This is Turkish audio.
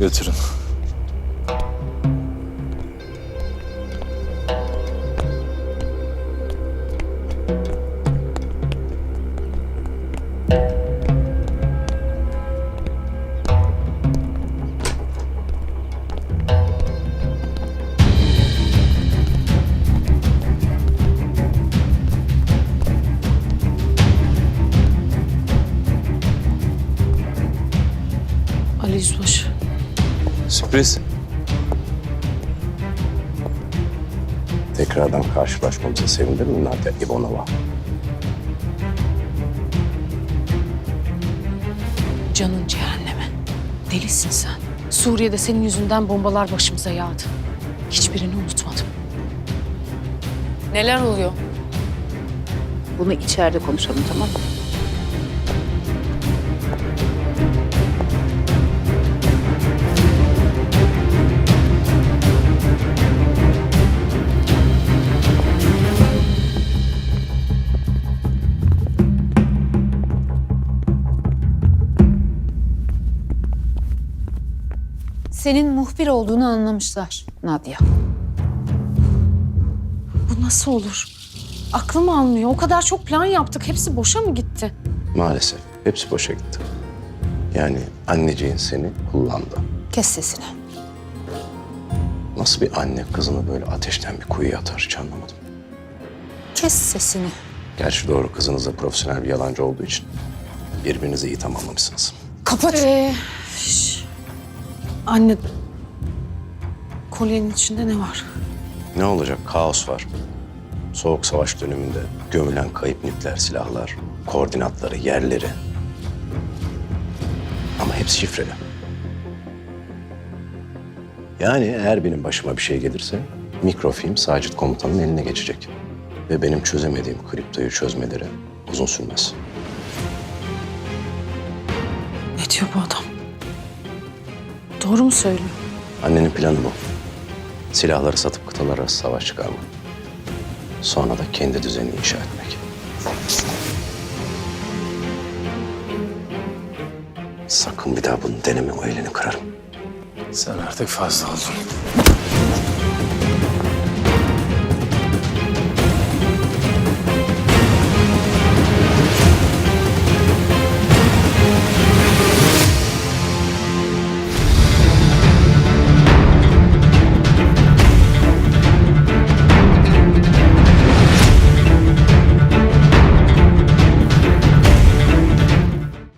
götürün. Ali Yüzbaşı. Sürpriz. Tekrardan karşılaşmamıza sevindim mi Nadia Ivonova? Canın cehenneme. Delisin sen. Suriye'de senin yüzünden bombalar başımıza yağdı. Hiçbirini unutmadım. Neler oluyor? Bunu içeride konuşalım tamam mı? Senin muhbir olduğunu anlamışlar Nadia. Bu nasıl olur? Aklım almıyor. O kadar çok plan yaptık. Hepsi boşa mı gitti? Maalesef hepsi boşa gitti. Yani anneciğin seni kullandı. Kes sesini. Nasıl bir anne kızını böyle ateşten bir kuyuya atar hiç anlamadım. Kes sesini. Gerçi doğru kızınız da profesyonel bir yalancı olduğu için birbirinizi iyi tamamlamışsınız. Kapat. Ee. Anne. Kolyenin içinde ne var? Ne olacak? Kaos var. Soğuk savaş döneminde gömülen kayıp nükleer silahlar, koordinatları, yerleri. Ama hepsi şifreli. Yani eğer benim başıma bir şey gelirse mikrofilm Sacit komutanın eline geçecek. Ve benim çözemediğim kriptoyu çözmeleri uzun sürmez. Ne diyor bu adam? Doğru mu söylüyor? Annenin planı bu. Silahları satıp kıtalar arası savaş çıkarma. Sonra da kendi düzenini inşa etmek. Sakın bir daha bunu deneme o elini kırarım. Sen artık fazla oldun.